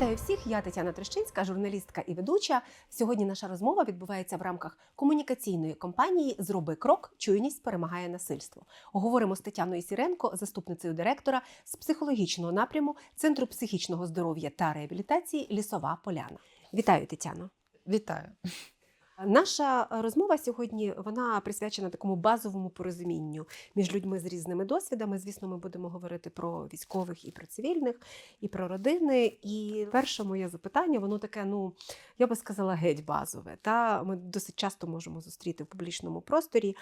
Вітаю всіх! Я Тетяна Трещинська, журналістка і ведуча. Сьогодні наша розмова відбувається в рамках комунікаційної кампанії Зроби крок, чуйність перемагає насильство. Говоримо з Тетяною Сіренко, заступницею директора з психологічного напряму Центру психічного здоров'я та реабілітації Лісова Поляна. Вітаю, Тетяно! Вітаю. Наша розмова сьогодні вона присвячена такому базовому порозумінню між людьми з різними досвідами. Звісно, ми будемо говорити про військових і про цивільних, і про родини. І перше моє запитання, воно таке, ну я би сказала, геть базове. Та ми досить часто можемо зустріти в публічному просторі.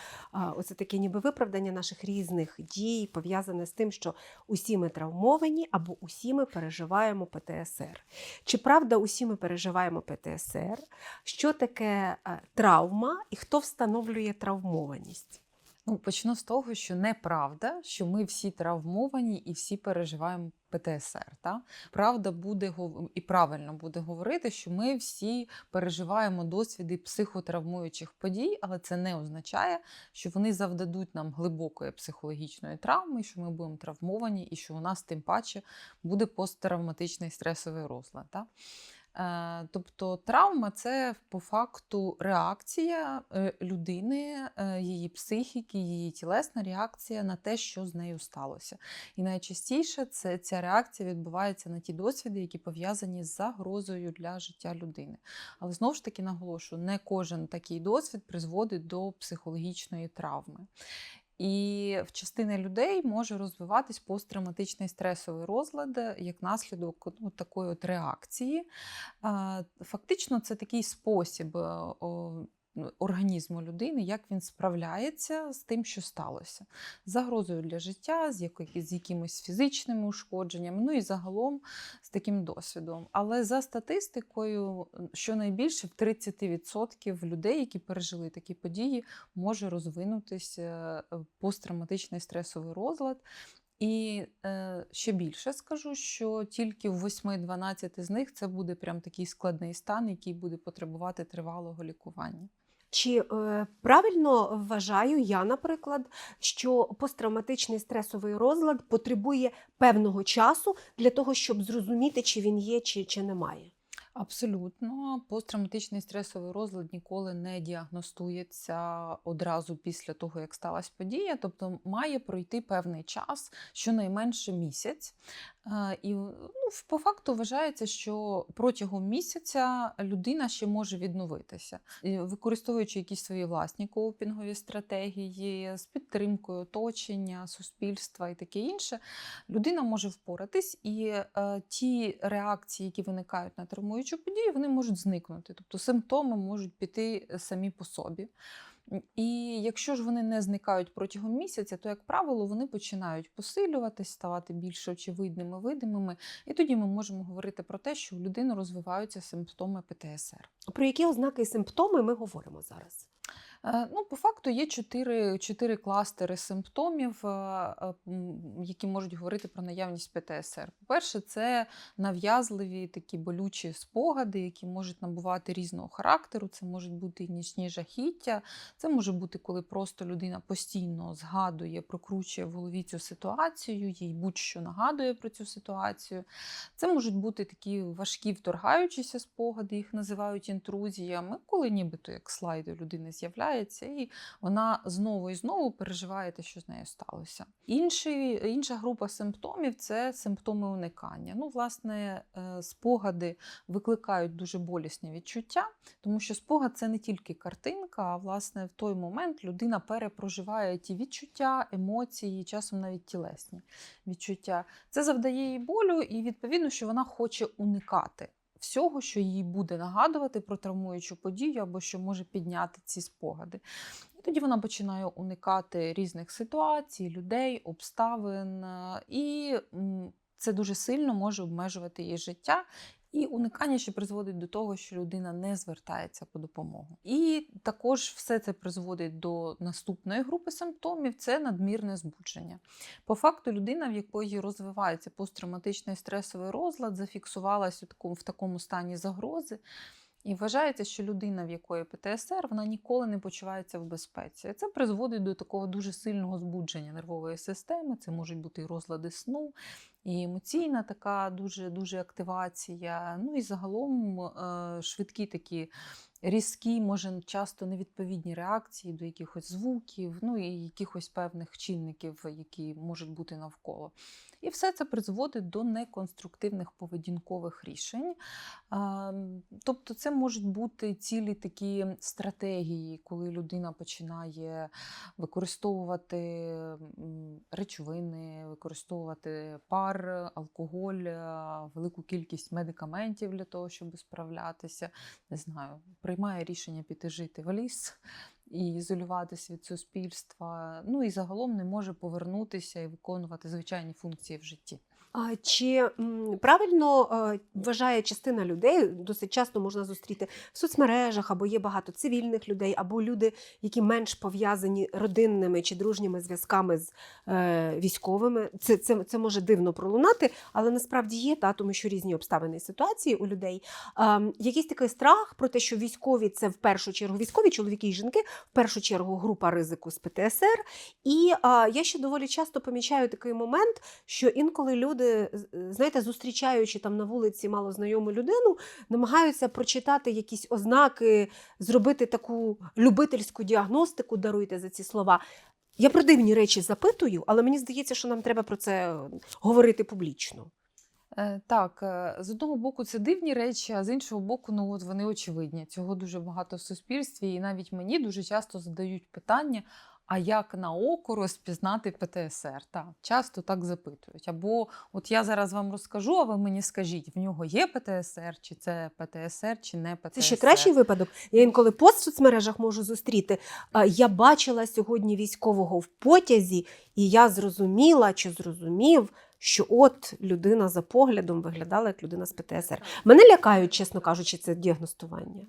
Оце таке ніби виправдання наших різних дій, пов'язане з тим, що усі ми травмовані або усі ми переживаємо ПТСР. Чи правда усі ми переживаємо ПТСР? Що таке е, травма і хто встановлює травмованість? Ну, почну з того, що неправда, що ми всі травмовані і всі переживаємо ПТСР. Та? Правда буде і правильно буде говорити, що ми всі переживаємо досвіди психотравмуючих подій, але це не означає, що вони завдадуть нам глибокої психологічної травми, що ми будемо травмовані, і що у нас тим паче буде посттравматичний стресовий розлад. Та? Е, Тобто травма це по факту реакція е, людини, е, її психіки, її тілесна реакція на те, що з нею сталося. І найчастіше це ця реакція відбувається на ті досвіди, які пов'язані з загрозою для життя людини. Але знову ж таки наголошую, не кожен такий досвід призводить до психологічної травми. І в частини людей може розвиватись посттравматичний стресовий розлад як наслідок ну, такої от реакції. Фактично, це такий спосіб е, організму людини, як він справляється з тим, що сталося, загрозою для життя, з, з якимись фізичними ушкодженнями, ну і загалом з таким досвідом. Але за статистикою, щонайбільше в 30% людей, які пережили такі події, може розвинутися е, посттравматичний стресовий розлад. І е, ще більше скажу, що тільки в 8-12 з них це буде прям такий складний стан, який буде потребувати тривалого лікування. Чи е, правильно вважаю я, наприклад, що посттравматичний стресовий розлад потребує певного часу для того, щоб зрозуміти, чи він є, чи, чи немає? Абсолютно, посттравматичний стресовий розлад ніколи не діагностується одразу після того, як сталася подія. Тобто має пройти певний час, щонайменше місяць. Е, І ну, по факту вважається, що протягом місяця людина ще може відновитися, використовуючи якісь свої власні коупінгові стратегії з підтримкою оточення, суспільства і таке інше, людина може впоратись, і е, ті реакції, які виникають на травмуючу подію, вони можуть зникнути. Тобто симптоми можуть піти самі по собі. І якщо ж вони не зникають протягом місяця, то, як правило, вони починають посилюватись, ставати більш очевидними, видимими. І тоді ми можемо говорити про те, що у людини розвиваються симптоми ПТСР. Про які ознаки і симптоми ми говоримо зараз? Е, Ну, по факту є чотири, чотири кластери симптомів, е, е, які можуть говорити про наявність ПТСР. По-перше, це нав'язливі такі болючі спогади, які можуть набувати різного характеру. Це можуть бути нічні жахіття, це може бути, коли просто людина постійно згадує, прокручує в голові цю ситуацію, їй будь-що нагадує про цю ситуацію. Це можуть бути такі важкі вторгаючіся спогади, їх називають інтрузіями, коли нібито як слайд у людини з'являється, і вона знову і знову переживає те, що з нею сталося. Інший, інша група симптомів це симптоми уникання. Ну, власне, е, спогади викликають дуже болісні відчуття, тому що спогад це не тільки картинка, а власне в той момент людина перепроживає ті відчуття, емоції, часом навіть тілесні відчуття. Це завдає їй болю, і відповідно, що вона хоче уникати. Всього, що їй буде нагадувати про травмуючу подію або що може підняти ці спогади. І тоді вона починає уникати різних ситуацій, людей, обставин, е, і це дуже сильно може обмежувати її життя. І уникання ще призводить до того, що людина не звертається по допомогу. І також все це призводить до наступної групи симптомів це надмірне збудження. По факту, людина, в якої розвивається посттравматичний стресовий розлад, зафіксувалася в такому стані загрози. І вважається, що людина, в якої ПТСР, вона ніколи не почувається в безпеці. Це призводить до такого дуже сильного збудження нервової системи. Це можуть бути і розлади сну, і емоційна така дуже дуже активація. Ну і загалом е, швидкі такі різкі, може часто невідповідні реакції до якихось звуків, ну і якихось певних чинників, які можуть бути навколо. І все це призводить до неконструктивних поведінкових рішень. Тобто, це можуть бути цілі такі стратегії, коли людина починає використовувати речовини, використовувати пар, алкоголь, велику кількість медикаментів для того, щоб справлятися. Не знаю, приймає рішення піти жити в ліс і ізолюватися від суспільства. Ну і загалом не може повернутися і виконувати звичайні функції в житті. Чи правильно вважає частина людей, досить часто можна зустріти в соцмережах, або є багато цивільних людей, або люди, які менш пов'язані родинними чи дружніми зв'язками з е, військовими. Це, це, це може дивно пролунати, але насправді є, та, тому що різні обставини і ситуації у людей. Якийсь такий страх про те, що військові це в першу чергу військові, чоловіки і жінки, в першу чергу група ризику з ПТСР. І я ще доволі часто помічаю такий момент, що інколи люди, з- знаєте, зустрічаючи там на вулиці малознайому людину, намагаються прочитати якісь ознаки, зробити таку любительську діагностику, даруйте за ці слова. Я про дивні речі запитую, але мені здається, що нам треба про це е, говорити публічно. Е, Так, е, з одного боку, це дивні речі, а з іншого боку, ну от вони очевидні. Цього дуже багато в суспільстві, і навіть мені дуже часто задають питання: а як на око розпізнати ПТСР? Так, часто так запитують. Або от я зараз вам розкажу, а ви мені скажіть, в нього є ПТСР, чи це ПТСР, чи не ПТСР. Це ще кращий випадок. Я інколи пост в соцмережах можу зустріти. Я бачила сьогодні військового в потязі, і я зрозуміла чи зрозумів, що от людина за поглядом виглядала як людина з ПТСР. Мене лякають, чесно кажучи, це діагностування.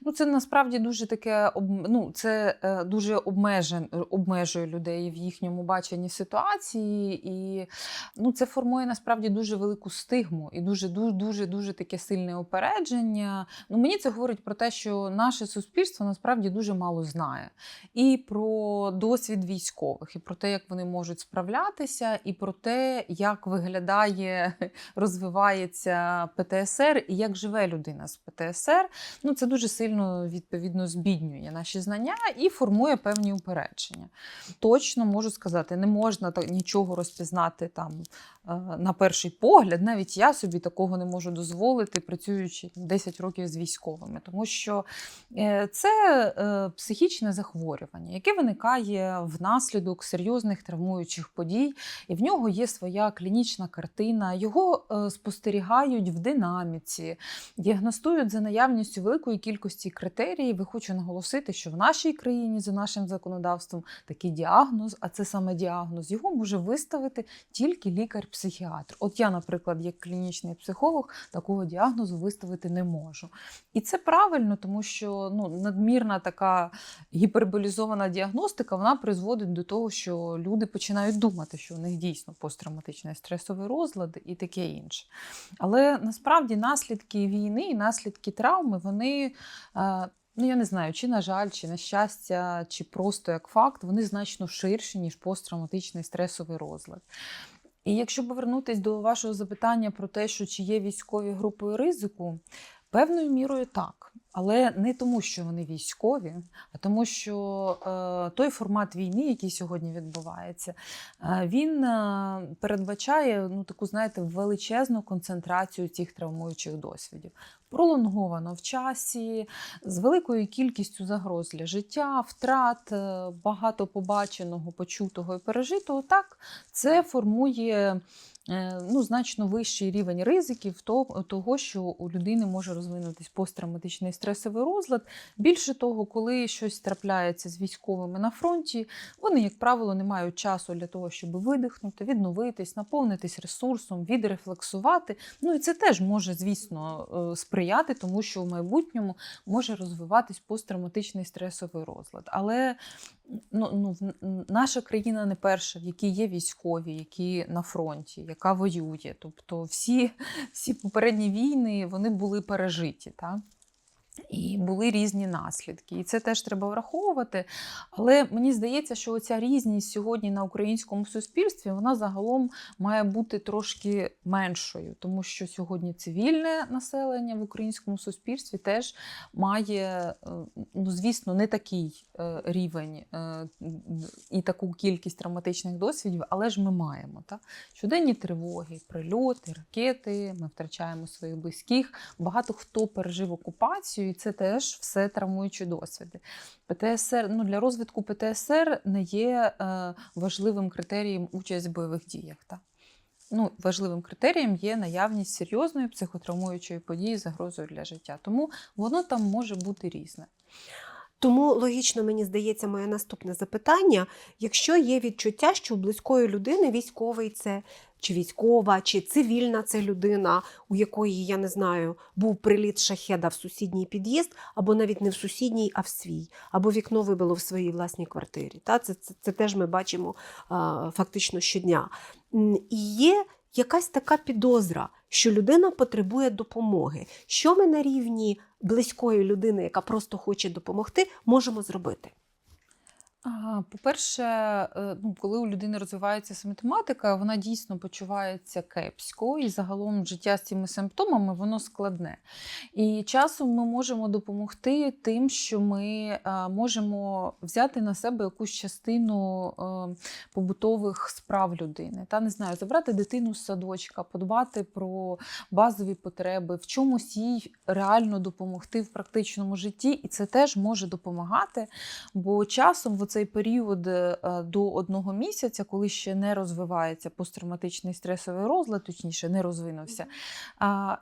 Ну, це насправді дуже таке ну, це е, дуже обмежен, обмежує людей в їхньому баченні ситуації, і ну, це формує насправді дуже велику стигму і дуже дуже дуже, дуже таке сильне опередження. Ну, мені це говорить про те, що наше суспільство насправді дуже мало знає і про досвід військових, і про те, як вони можуть справлятися, і про те, як виглядає, розвивається ПТСР і як живе людина з ПТСР. Ну, це дуже сильно відповідно збіднює наші знання і формує певні упередження. Точно можу сказати, не можна так нічого розпізнати там е, на перший погляд. Навіть я собі такого не можу дозволити, працюючи 10 років з військовими, тому що е, це е, психічне захворювання, яке виникає внаслідок серйозних травмуючих подій, і в нього є своя клінічна картина. Його спостерігають в динаміці, діагностують за наявністю великої кількості критеріїв. І хочу наголосити, що в нашій країні за нашим законодавством такий діагноз, а це саме діагноз, його може виставити тільки лікар-психіатр. От я, наприклад, як клінічний психолог, такого діагнозу виставити не можу. І це правильно, тому що ну, надмірна така гіперболізована діагностика вона призводить до того, що люди починають думати, що у них дійсно посттравматичний стресовий розлад і таке інше. Але насправді наслідки війни і наслідки травми, вони. Ну, я не знаю, чи на жаль, чи на щастя, чи просто як факт, вони значно ширші, ніж посттравматичний стресовий розлад. І якщо повернутися до вашого запитання про те, що чи є військові групи ризику, певною мірою так. Але не тому, що вони військові, а тому, що е, той формат війни, який сьогодні відбувається, е, він е, передбачає ну, таку, знаєте, величезну концентрацію цих травмуючих досвідів. Пролонговано в часі, з великою кількістю загроз для життя, втрат, багато побаченого, почутого і пережитого. Так, це формує ну, значно вищий рівень ризиків того, що у людини може розвинутись посттравматичний стресовий розлад. Більше того, коли щось трапляється з військовими на фронті, вони, як правило, не мають часу для того, щоб видихнути, відновитись, наповнитись ресурсом, відрефлексувати. Ну і це теж може, звісно, е, сприяти тому, що в майбутньому може розвиватись посттравматичний стресовий розлад. Але ну, ну, наша країна не перша, в якій є військові, які на фронті, яка воює. Тобто всі, всі попередні війни вони були пережиті. Так? І були різні наслідки. І це теж треба враховувати. Але мені здається, що ця різність сьогодні на українському суспільстві вона загалом має бути трошки меншою, тому що сьогодні цивільне населення в українському суспільстві теж має, е, ну звісно, не такий е, рівень е, і таку кількість травматичних досвідів, але ж ми маємо. Так? Щоденні тривоги, прильоти, ракети, ми втрачаємо своїх близьких. Багато хто пережив окупацію, і це теж все травмуючі досвіди. ПТСР ну, для розвитку ПТСР не є е, важливим критерієм участь в бойових діях. Так? Ну, важливим критерієм є наявність серйозної психотравмуючої події загрозою для життя. Тому воно там може бути різне. Тому логічно мені здається моє наступне запитання: якщо є відчуття, що у близької людини військовий це чи військова, чи цивільна це людина, у якої я не знаю, був приліт шахеда в сусідній під'їзд, або навіть не в сусідній, а в свій, або вікно вибило в своїй власній квартирі. Та це, це, це теж ми бачимо фактично щодня. І є якась така підозра, що людина потребує допомоги. Що ми на рівні близької людини, яка просто хоче допомогти, можемо зробити? По-перше, е, ну, коли у людини розвивається симптоматика, вона дійсно почувається кепсько, і загалом життя з цими симптомами воно складне. І часом ми можемо допомогти тим, що ми е, можемо взяти на себе якусь частину е, побутових справ людини. Та не знаю, забрати дитину з садочка, подбати про базові потреби, в чомусь їй реально допомогти в практичному житті, і це теж може допомагати. Бо часом в цей період е, до одного місяця, коли ще не розвивається посттравматичний стресовий розлад, точніше не розвинувся,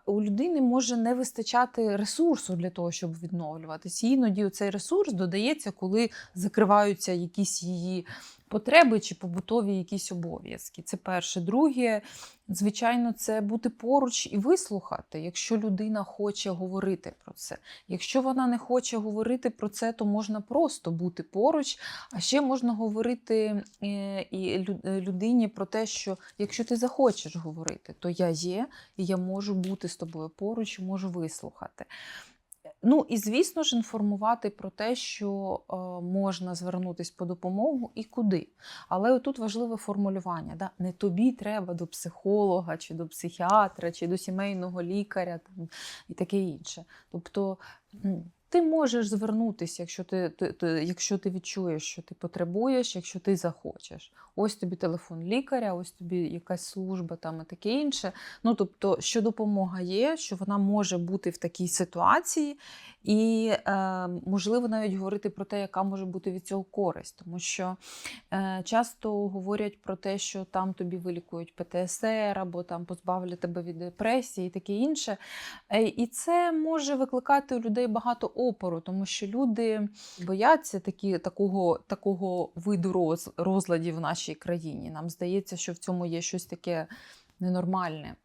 у людини може не вистачати ресурсу для того, щоб відновлюватися. Іноді цей ресурс додається, коли закриваються якісь її потреби чи побутові якісь обов'язки. Це перше. Друге, звичайно, це бути поруч і вислухати, якщо людина хоче говорити про це. Якщо вона не хоче говорити про це, то можна просто бути поруч. А ще можна говорити е, і е, людині про те, що якщо ти захочеш говорити, то я є, і я можу бути з тобою поруч, можу вислухати. Ну і звісно ж, інформувати про те, що е, можна звернутися по допомогу і куди. Але тут важливе формулювання: да? не тобі треба до психолога, чи до психіатра, чи до сімейного лікаря там, і таке інше. Тобто ти можеш звернутися, якщо ти, ти, ти, якщо ти відчуєш, що ти потребуєш, якщо ти захочеш. Ось тобі телефон лікаря, ось тобі якась служба там і таке інше. Ну тобто, що допомога є, що вона може бути в такій ситуації, і е, можливо навіть говорити про те, яка може бути від цього користь, тому що е, часто говорять про те, що там тобі вилікують ПТСР або там позбавлять тебе від депресії і таке інше. Е, І це може викликати у людей багато опору, тому що люди бояться такі, такого, такого виду роз, розладів в нашій країні. Нам здається, що в цьому є щось таке. Ненормальне.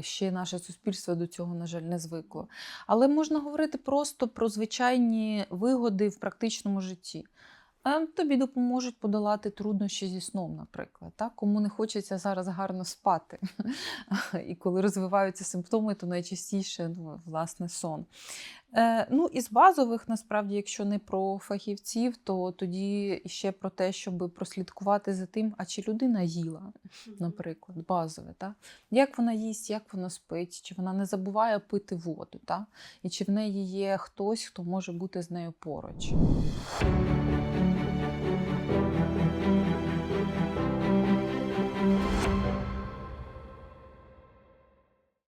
Ще наше суспільство до цього, на жаль, не звикло. Але можна говорити просто про звичайні вигоди в практичному житті. Тобі допоможуть подолати труднощі зі сном, наприклад. Так? Кому не хочеться зараз гарно спати. І коли розвиваються симптоми, то найчастіше ну, власне сон. Е, Ну і з базових, насправді, якщо не про фахівців, то тоді ще про те, щоб прослідкувати за тим, а чи людина їла, наприклад, базове. Так? Як вона їсть, як вона спить, чи вона не забуває пити воду, так? і чи в неї є хтось, хто може бути з нею поруч.